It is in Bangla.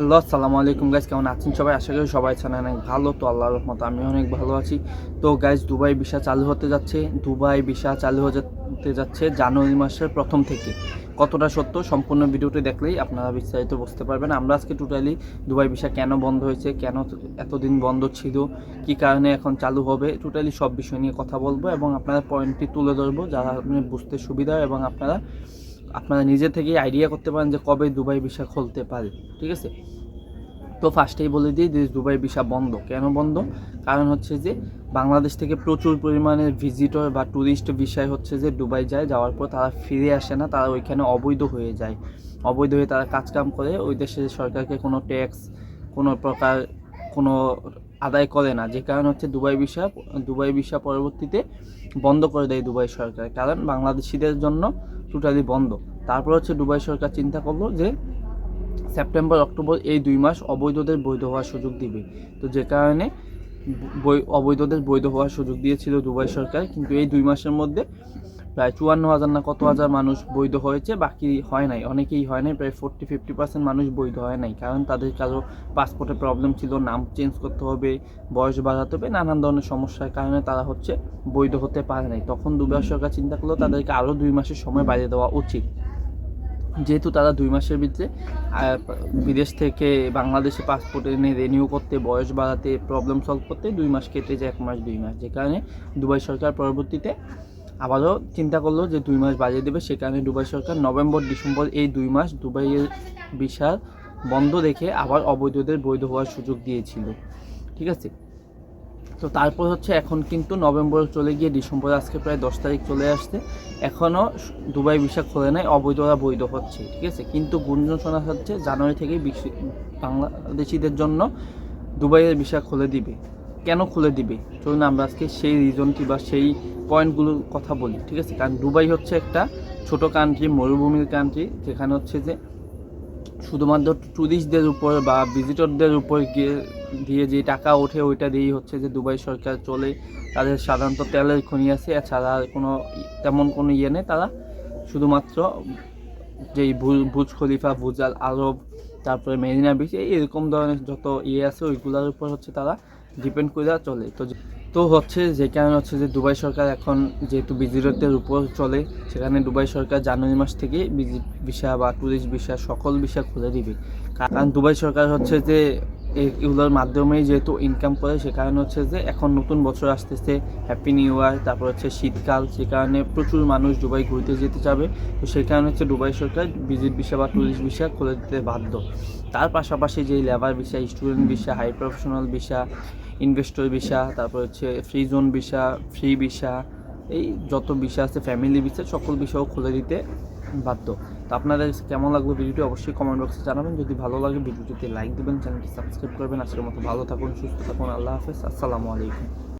হ্যালো, আসসালামু আলাইকুম গাইজ কেমন আছেন সবাই? আশা করি সবাই আছেন অনেক ভালো, তো আল্লাহর রহমত আমি অনেক ভালো আছি। তো গাইজ দুবাই ভিসা চালু হতে যাচ্ছে, দুবাই ভিসা চালু হতে যাচ্ছে জানুয়ারি মাসের প্রথম থেকে। কতটা সত্য? সম্পূর্ণ ভিডিওটি দেখলেই আপনারা বিস্তারিত বুঝতে পারবেন। আমরা আজকে টোটালি দুবাই ভিসা কেন বন্ধ হয়েছে, কেন এতদিন বন্ধ ছিল, কি কারণে এখন চালু হবে টোটালি সব বিষয় নিয়ে কথা বলব এবং আপনারা পয়েন্টটি তুলে ধরবো, যারা আপনি বুঝতে সুবিধা এবং আপনারা আপনারা নিজে থেকেই আইডিয়া করতে পারেন যে কবে দুবাই ভিসা খুলতে পারে, ঠিক আছে? তো ফার্স্টেই বলে দিই যে দুবাই ভিসা বন্ধ। কেন বন্ধ? কারণ হচ্ছে যে বাংলাদেশ থেকে প্রচুর পরিমাণে ভিজিটর বা ট্যুরিস্ট ভিসায় হচ্ছে যে দুবাই যায়, যাওয়ার পর তারা ফিরে আসে না, তারা ওইখানে অবৈধ হয়ে যায়। অবৈধ হয়ে তারা কাজকাম করে, ওই দেশের সরকারকে কোনো ট্যাক্স কোনো প্রকার, কোনো আদায় করে না। যে কারণ হচ্ছে দুবাই ভিসা দুবাই ভিসা পরবর্তীতে বন্ধ করে দেয় দুবাই সরকার। কারণ বাংলাদেশিদের জন্য টোটালি বন্ধ। তারপর হচ্ছে দুবাই সরকার চিন্তা করল যে সেপ্টেম্বর, অক্টোবর এই দুই মাস অবৈধদের বৈধ হওয়ার সুযোগ দিবে। তো যে কারণে অবৈধদের বৈধ হওয়ার সুযোগ দিয়েছিল দুবাই সরকার। কিন্তু এই দুই মাসের মধ্যে প্রায় চুয়ান্ন হাজার না কত হাজার মানুষ বৈধ হয়েছে, বাকি হয় নাই। অনেকেই হয় নাই, প্রায় ফোরটি ফিফটি পার্সেন্ট মানুষ বৈধ হয় নাই। কারণ তাদের কারও পাসপোর্টে প্রবলেম ছিল, নাম চেঞ্জ করতে হবে, বয়স বাড়াতে হবে, নানান ধরনের সমস্যার কারণে তারা হচ্ছে বৈধ হতে পারে নাই। তখন দুবাই সরকার চিন্তা করল, তাদেরকে আরও দুই মাসের সময় বাড়িয়ে দেওয়া উচিত। যেহেতু তারা দুই মাসের ভিতরে বিদেশ থেকে বাংলাদেশে পাসপোর্ট এনে রেনিউ করতে, বয়স বাড়াতে প্রবলেম সলভ করতে দুই মাস কেটে যায়, এক মাস, দুই মাস। যে কারণে দুবাই সরকার পরবর্তীতে আবারও চিন্তা করল যে দুই মাস বাড়িয়ে দেবে, সে কারণে দুবাই সরকার নভেম্বর, ডিসেম্বর এই দুই মাস দুবাইয়ের ভিসার বন্ধ রেখে আবার অবৈধদের বৈধ হওয়ার সুযোগ দিয়েছিল। ঠিক আছে? তো তারপর হচ্ছে এখন কিন্তু নভেম্বর চলে গিয়ে ডিসেম্বর, আজকে প্রায় দশ তারিখ চলে আসছে। এখনও দুবাই ভিসা খোলে নাই, অবৈধরা বৈধ হচ্ছে। ঠিক আছে? কিন্তু গুঞ্জন শোনা হচ্ছে জানুয়ারি থেকে বাংলাদেশিদের জন্য দুবাইয়ের ভিসা খুলে দিবে। কেন খুলে দিবে? চলুন আমরা আজকে সেই রিজনটি বা সেই পয়েন্টগুলোর কথা বলি, ঠিক আছে? কারণ দুবাই হচ্ছে একটা ছোট কান্ট্রি মরুভূমির কান্ট্রি যেখানে হচ্ছে যে শুধুমাত্র ট্যুরিস্টদের উপর বা ভিজিটরদের উপর গিয়ে, দিয়ে যে টাকা ওঠে, ওইটা দিয়েই হচ্ছে যে দুবাই সরকার চলে। তাদের সাধারণত তেলের খনি আছে, এছাড়া আর কোনো তেমন কোনো ইয়ে নেই। তারা শুধুমাত্র যেই ভু- বুজ খলিফা, ভুজাল, আরব, তারপরে মেরিনা বিচ এরকম ধরনের যত ইয়ে আছে, ওইগুলোর উপর হচ্ছে তারা ডিপেন্ড করে চলে। তো তো হচ্ছে যে কারণে হচ্ছে যে দুবাই সরকার এখন যেহেতু বিজিরতের উপর চলে, সেখানে দুবাই সরকার জানুয়ারি মাস থেকে ভিসা বা ট্যুরিস্ট ভিসা সকল ভিসা খুলে দিবে। কারণ দুবাই সরকার হচ্ছে যে এগুলোর মাধ্যমেই যেহেতু ইনকাম করে, সে কারণে হচ্ছে যে এখন নতুন বছর আসতেছে হ্যাপি নিউ ইয়ার তারপর হচ্ছে শীতকাল, সে কারণে প্রচুর মানুষ দুবাই ঘুরতে যেতে চাবে। তো সেই কারণে হচ্ছে দুবাই সরকার ভিজিট ভিসা বা ট্যুরিস্ট ভিসা খুলে দিতে বাধ্য। তার পাশাপাশি যেই labour visa student visa high professional visa investor visa তারপর হচ্ছে free zone visa free visa এই যত ভিসা আছে ফ্যামিলি ভিসা সকল ভিসাও খুলে দিতে বাধ্য। তো আপনাদের কেমন লাগল ভিডিওটি অবশ্যই কমেন্ট বক্সে জানাবেন। যদি ভালো লাগে, ভিডিওটিতে লাইক দেবেন চ্যানেলটি সাবস্ক্রাইব করবেন। আজকের মতো ভালো থাকুন, সুস্থ থাকুন, আল্লাহ হাফেজ, আসসালামু আলাইকুম।